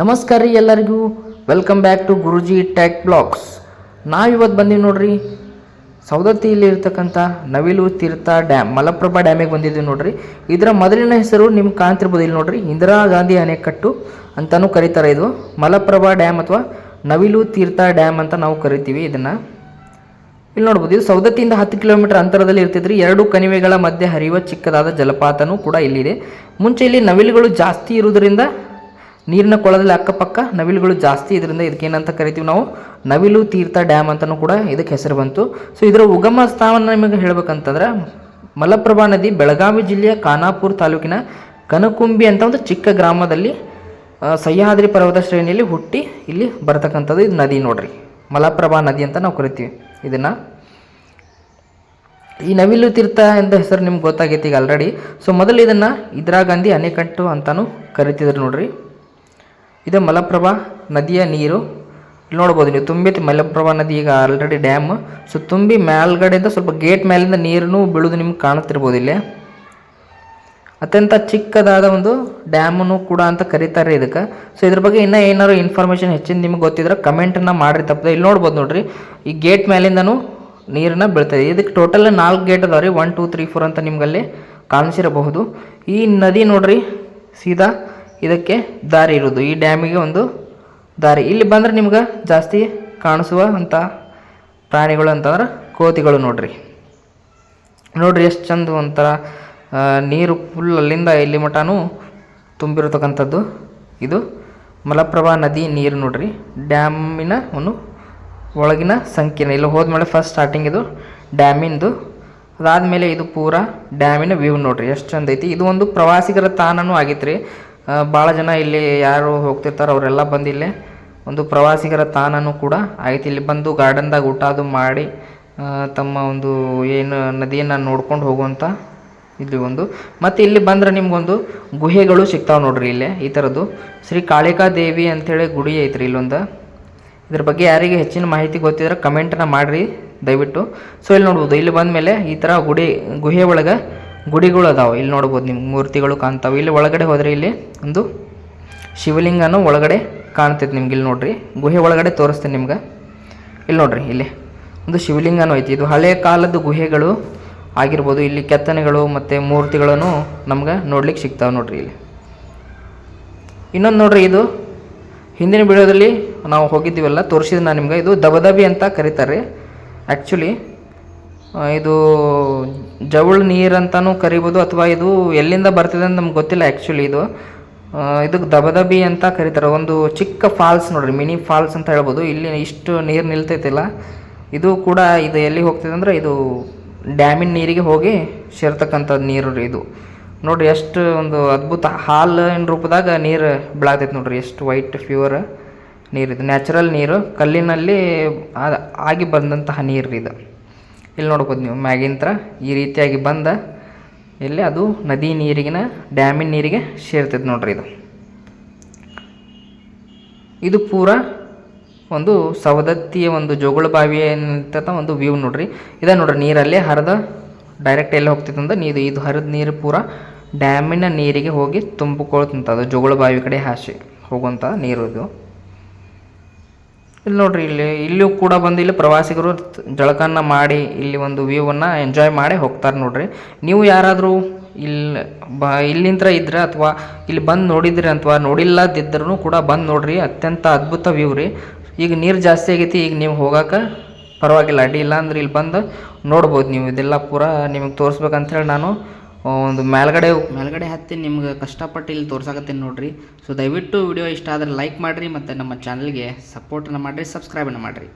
ನಮಸ್ಕಾರ ರೀ ಎಲ್ಲರಿಗೂ. Welcome back to Guruji tech blogs ನಾವಿವತ್ತು ಬಂದೀವಿ ನೋಡ್ರಿ. ಸೌದತ್ತಿಯಲ್ಲಿ ಇರ್ತಕ್ಕಂಥ ನವಿಲು ತೀರ್ಥ ಡ್ಯಾಮ್, ಮಲಪ್ರಭಾ ಡ್ಯಾಮಿಗೆ ಬಂದಿದ್ದೀವಿ ನೋಡ್ರಿ. ಇದರ ಮೊದಲಿನ ಹೆಸರು ನಿಮ್ಗೆ ಕಾಣ್ತಿರ್ಬೋದು ಇಲ್ಲಿ ನೋಡ್ರಿ. ಇಂದಿರಾ ಗಾಂಧಿ ಅಣೆಕಟ್ಟು ಅಂತಲೂ ಕರೀತಾರೆ ಇದು. ಮಲಪ್ರಭಾ ಡ್ಯಾಮ್ ಅಥವಾ ನವಿಲು ತೀರ್ಥ ಡ್ಯಾಮ್ ಅಂತ ನಾವು ಕರಿತೀವಿ ಇದನ್ನು. ಇಲ್ಲಿ ನೋಡ್ಬೋದು, ಇದು ಸೌದತ್ತಿಯಿಂದ ಹತ್ತು ಕಿಲೋಮೀಟರ್ ಅಂತರದಲ್ಲಿ ಇರ್ತಿದ್ರಿ. ಎರಡು ಕಣಿವೆಗಳ ಮಧ್ಯೆ ಹರಿಯುವ ಚಿಕ್ಕದಾದ ಜಲಪಾತನೂ ಕೂಡ ಇಲ್ಲಿದೆ. ಮುಂಚೆ ಇಲ್ಲಿ ನವಿಲುಗಳು ಜಾಸ್ತಿ ಇರುವುದರಿಂದ ನೀರಿನ ಕೊಳದಲ್ಲಿ ಅಕ್ಕಪಕ್ಕ ನವಿಲುಗಳು ಜಾಸ್ತಿ ಇದರಿಂದ ಇದಕ್ಕೆ ಏನಂತ ಕರಿತೀವಿ ನಾವು? ನವಿಲು ತೀರ್ಥ ಡ್ಯಾಮ್ ಅಂತಲೂ ಕೂಡ ಇದಕ್ಕೆ ಹೆಸರು ಬಂತು. ಸೊ ಇದರ ಉಗಮ ಸ್ಥಾನ ನಿಮಗೆ ಹೇಳ್ಬೇಕಂತಂದ್ರೆ, ಮಲಪ್ರಭಾ ನದಿ ಬೆಳಗಾವಿ ಜಿಲ್ಲೆಯ ಖಾನಾಪುರ ತಾಲೂಕಿನ ಕನಕುಂಬಿ ಅಂತ ಒಂದು ಚಿಕ್ಕ ಗ್ರಾಮದಲ್ಲಿ ಸಹ್ಯಾದ್ರಿ ಪರ್ವತ ಶ್ರೇಣಿಯಲ್ಲಿ ಹುಟ್ಟಿ ಇಲ್ಲಿ ಬರ್ತಕ್ಕಂಥದ್ದು ಇದು ನದಿ ನೋಡ್ರಿ. ಮಲಪ್ರಭಾ ನದಿ ಅಂತ ನಾವು ಕರಿತೀವಿ ಇದನ್ನು. ಈ ನವಿಲು ತೀರ್ಥ ಎಂದ ಹೆಸರು ನಿಮ್ಗೆ ಗೊತ್ತಾಗೈತಿ ಈಗ ಆಲ್ರೆಡಿ ಸೊ ಮೊದಲು ಇದನ್ನು ಇಂದಿರಾ ಗಾಂಧಿ ಅಣೆಕಟ್ಟು ಅಂತಲೂ ಕರಿತಿದ್ರು ನೋಡ್ರಿ. ಇದು ಮಲಪ್ರಭಾ ನದಿಯ ನೀರು. ಇಲ್ಲಿ ನೋಡ್ಬೋದು ನೀವು, ತುಂಬಿ ಮಲಪ್ರಭಾ ನದಿ ಈಗ ಆಲ್ರೆಡಿ ಡ್ಯಾಮ್ ಸೊ ತುಂಬಿ ಮೇಲ್ಗಡೆಯಿಂದ ಸ್ವಲ್ಪ ಗೇಟ್ ಮೇಲಿಂದ ನೀರನ್ನು ಬೀಳೋದು ನಿಮ್ಗೆ ಕಾಣುತ್ತಿರ್ಬೋದು ಇಲ್ಲಿ. ಅತ್ಯಂತ ಚಿಕ್ಕದಾದ ಒಂದು ಡ್ಯಾಮನ್ನು ಕೂಡ ಅಂತ ಕರೀತಾರೆ ಇದಕ್ಕೆ. ಸೊ ಇದ್ರ ಬಗ್ಗೆ ಇನ್ನೂ ಏನಾದ್ರು ಇನ್ಫಾರ್ಮೇಷನ್ ಹೆಚ್ಚಿನ ನಿಮ್ಗೆ ಗೊತ್ತಿದ್ರೆ ಕಮೆಂಟನ್ನು ಮಾಡಿರಿ, ತಪ್ಪದೆ. ಇಲ್ಲಿ ನೋಡ್ಬೋದು ನೋಡ್ರಿ, ಈ ಗೇಟ್ ಮೇಲಿಂದನೂ ನೀರನ್ನ ಬೀಳ್ತದೆ ಇದಕ್ಕೆ ಟೋಟಲ್ ನಾಲ್ಕು ಗೇಟ್ ಅದಾವೆ ರೀ ಒನ್ ಟೂ ತ್ರೀ ಫೋರ್ ಅಂತ ನಿಮಗಲ್ಲಿ ಕಾಣಿಸಿರಬಹುದು. ಈ ನದಿ ನೋಡ್ರಿ, ಸೀದಾ ಇದಕ್ಕೆ ದಾರಿ ಇರೋದು ಈ ಡ್ಯಾಮಿಗೆ ಒಂದು ದಾರಿ. ಇಲ್ಲಿ ಬಂದರೆ ನಿಮ್ಗೆ ಜಾಸ್ತಿ ಕಾಣಿಸುವ ಅಂಥ ಪ್ರಾಣಿಗಳು ಅಂತಂದ್ರೆ ಕೋತಿಗಳು ನೋಡ್ರಿ. ನೋಡ್ರಿ ಎಷ್ಟು ಚಂದ ಒಂಥರ ನೀರು ಫುಲ್ ಅಲ್ಲಿಂದ ಇಲ್ಲಿ ಮಟನೂ ತುಂಬಿರತಕ್ಕಂಥದ್ದು. ಇದು ಮಲಪ್ರಭಾ ನದಿ ನೀರು ನೋಡ್ರಿ. ಡ್ಯಾಮಿನ ಒಂದು ಒಳಗಿನ ಸಂಕೀರ್ಣ. ಇಲ್ಲಿ ಹೋದ್ಮೇಲೆ ಫಸ್ಟ್ ಸ್ಟಾರ್ಟಿಂಗ್ ಇದು ಡ್ಯಾಮಿಂದು. ಅದಾದಮೇಲೆ ಇದು ಪೂರ ಡ್ಯಾಮಿನ ವ್ಯೂ ನೋಡ್ರಿ. ಎಷ್ಟು ಚಂದ ಐತಿ. ಇದು ಒಂದು ಪ್ರವಾಸಿಗರ ತಾಣನೂ ಆಗಿತ್ತು ರೀ ಭಾಳ ಜನ ಇಲ್ಲಿ ಯಾರು ಹೋಗ್ತಿರ್ತಾರೋ ಅವರೆಲ್ಲ ಬಂದು ಇಲ್ಲಿ ಒಂದು ಪ್ರವಾಸಿಗರ ತಾಣನೂ ಕೂಡ ಆಯ್ತು. ಇಲ್ಲಿ ಬಂದು ಗಾರ್ಡನ್ದಾಗ ಊಟ ಅದು ಮಾಡಿ ತಮ್ಮ ಒಂದು ಏನು ನದಿಯನ್ನು ನೋಡ್ಕೊಂಡು ಹೋಗುವಂಥ ಇದು ಒಂದು. ಮತ್ತು ಇಲ್ಲಿ ಬಂದ್ರೆ ನಿಮಗೊಂದು ಗುಹೆಗಳು ಸಿಗ್ತಾವೆ ನೋಡ್ರಿ ಇಲ್ಲಿ, ಈ ಥರದ್ದು ಶ್ರೀ ಕಾಳಿಕಾ ದೇವಿ ಅಂಥೇಳಿ ಗುಡಿ ಐತ್ರಿ ಇಲ್ಲೊಂದು. ಇದ್ರ ಬಗ್ಗೆ ಯಾರಿಗೆ ಹೆಚ್ಚಿನ ಮಾಹಿತಿ ಗೊತ್ತಿದ್ರೆ ಕಮೆಂಟನ್ನು ಮಾಡಿರಿ ದಯವಿಟ್ಟು. ಸೊ ಇಲ್ಲಿ ನೋಡ್ಬೋದು, ಇಲ್ಲಿ ಬಂದಮೇಲೆ ಈ ಥರ ಗುಡಿ, ಗುಹೆ ಒಳಗೆ ಗುಡಿಗಳು ಅದಾವೆ. ಇಲ್ಲಿ ನೋಡ್ಬೋದು ನಿಮ್ಗೆ ಮೂರ್ತಿಗಳು ಕಾಣ್ತಾವೆ. ಇಲ್ಲಿ ಒಳಗಡೆ ಹೋದರೆ ಇಲ್ಲಿ ಒಂದು ಶಿವಲಿಂಗನೂ ಒಳಗಡೆ ಕಾಣ್ತೈತೆ ನಿಮ್ಗೆ ಇಲ್ಲಿ ನೋಡ್ರಿ. ಗುಹೆ ಒಳಗಡೆ ತೋರಿಸ್ತೀನಿ ನಿಮ್ಗೆ. ಇಲ್ಲಿ ನೋಡ್ರಿ, ಇಲ್ಲಿ ಒಂದು ಶಿವಲಿಂಗನೂ ಐತಿ. ಇದು ಹಳೆಯ ಕಾಲದ ಗುಹೆಗಳು ಆಗಿರ್ಬೋದು. ಇಲ್ಲಿ ಕೆತ್ತನೆಗಳು ಮತ್ತು ಮೂರ್ತಿಗಳನ್ನು ನಮ್ಗೆ ನೋಡ್ಲಿಕ್ಕೆ ಸಿಗ್ತಾವೆ ನೋಡ್ರಿ ಇಲ್ಲಿ. ಇನ್ನೊಂದು ನೋಡ್ರಿ, ಇದು ಹಿಂದಿನ ವಿಡಿಯೋದಲ್ಲಿ ನಾವು ಹೋಗಿದ್ದೀವಲ್ಲ ತೋರಿಸಿದ ನಾನು ನಿಮ್ಗೆ. ಇದು ದಬದಬಿ ಅಂತ ಕರೀತಾರೆ. ಆ್ಯಕ್ಚುಲಿ ಇದು ಜವಳ ನೀರು ಅಂತಲೂ ಕರಿಬೋದು ಅಥವಾ ಇದು ಎಲ್ಲಿಂದ ಬರ್ತಿದೆ ಅಂತ ನಮ್ಗೆ ಗೊತ್ತಿಲ್ಲ ಆ್ಯಕ್ಚುಲಿ ಇದು. ಇದಕ್ಕೆ ದಬದಬಿ ಅಂತ ಕರೀತಾರೆ. ಒಂದು ಚಿಕ್ಕ ಫಾಲ್ಸ್ ನೋಡ್ರಿ, ಮಿನಿ ಫಾಲ್ಸ್ ಅಂತ ಹೇಳ್ಬೋದು. ಇಲ್ಲಿ ಇಷ್ಟು ನೀರು ನಿಲ್ತೈತಿಲ್ಲ. ಇದು ಕೂಡ ಇದು ಎಲ್ಲಿ ಹೋಗ್ತಿದೆ ಅಂದ್ರೆ ಇದು ಡ್ಯಾಮಿನ ನೀರಿಗೆ ಹೋಗಿ ಸೇರ್ತಕ್ಕಂಥದ್ದು ನೀರು ರೀ ಇದು. ನೋಡ್ರಿ ಎಷ್ಟು ಒಂದು ಅದ್ಭುತ ಹಾಲಿನ ರೂಪದಾಗ ನೀರು ಬೀಳಾತೈತೆ ನೋಡ್ರಿ. ಎಷ್ಟು ವೈಟ್ ಫ್ಯೂರ್ ನೀರು ಇದು. ನ್ಯಾಚುರಲ್ ನೀರು ಕಲ್ಲಿನಲ್ಲಿ ಆಗಿ ಬಂದಂತಹ ನೀರು ಇದು. ಇಲ್ಲಿ ನೋಡ್ಬೋದು ನೀವು ಮ್ಯಾಗಿಂತ್ರ ಈ ರೀತಿಯಾಗಿ ಬಂದ ಇಲ್ಲಿ ಅದು ನದಿ ನೀರಿಗಿನ, ಡ್ಯಾಮಿನ ನೀರಿಗೆ ಸೇರ್ತೈತೆ ನೋಡ್ರಿ ಇದು. ಇದು ಪೂರ ಒಂದು ಸವದತ್ತಿಯ ಒಂದು ಜೋಗುಳ ಅಂತ ಒಂದು ವ್ಯೂ ನೋಡ್ರಿ. ಇದ ನೋಡ್ರಿ, ನೀರಲ್ಲಿ ಹರಿದ ಡೈರೆಕ್ಟ್ ಎಲ್ಲಿ ಹೋಗ್ತೈತೆ ಅಂದ್ರೆ ನೀರು ಇದು ಹರಿದ ನೀರು ಪೂರ ಡ್ಯಾಮಿನ ನೀರಿಗೆ ಹೋಗಿ ತುಂಬಿಕೊಳ್ತಂಥದ್ದು ಜೋಗುಳ ಬಾವಿ ಕಡೆ ಹಾಸಿ ಹೋಗುವಂಥ ನೀರು ಇದು. ಇಲ್ಲಿ ನೋಡ್ರಿ ಇಲ್ಲಿ ಇಲ್ಲೂ ಕೂಡ ಬಂದು ಇಲ್ಲಿ ಪ್ರವಾಸಿಗರು ಜಳಕನ್ನ ಮಾಡಿ ಇಲ್ಲಿ ಒಂದು ವ್ಯೂವನ್ನು ಎಂಜಾಯ್ ಮಾಡಿ ಹೋಗ್ತಾರೆ ನೋಡ್ರಿ. ನೀವು ಯಾರಾದರೂ ಇಲ್ಲಿ ಬ ಇಲ್ಲಿಂತ್ರ ಇದ್ರೆ ಅಥವಾ ಇಲ್ಲಿ ಬಂದು ನೋಡಿದ್ರಿ ಅಥವಾ ನೋಡಿಲ್ಲದಿದ್ರೂ ಕೂಡ ಬಂದು ನೋಡ್ರಿ ಅತ್ಯಂತ ಅದ್ಭುತ ವ್ಯೂ ರೀ. ಈಗ ನೀರು ಜಾಸ್ತಿ ಆಗೈತಿ ಈಗ ನೀವು ಹೋಗಕ್ಕೆ ಪರವಾಗಿಲ್ಲ ಅಡ್ಡಿ ಇಲ್ಲ ಅಂದ್ರೆ ಇಲ್ಲಿ ಬಂದು ನೋಡ್ಬೋದು ನೀವು ಇದೆಲ್ಲ ಪೂರಾ ನಿಮಗೆ ತೋರಿಸ್ಬೇಕಂತೇಳಿ ನಾನು ಆ, ಒಂದು ಮೇಲ್ಗಡೆ ಮೇಲ್ಗಡೆ ಹತ್ತಿ ನಿಮ್ಗೆ ಕಷ್ಟಪಟ್ಟು ಇಲ್ಲಿ ತೋರ್ಸಾಕತ್ತೀನಿ ನೋಡ್ರಿ. ಸೊ ದಯವಿಟ್ಟು ವಿಡಿಯೋ ಇಷ್ಟ ಆದರೆ ಲೈಕ್ ಮಾಡಿರಿ ಮತ್ತು ನಮ್ಮ ಚಾನಲ್ಗೆ ಸಪೋರ್ಟನ್ನು ಮಾಡಿರಿ ಸಬ್ಸ್ಕ್ರೈಬನ್ನು ಮಾಡಿರಿ.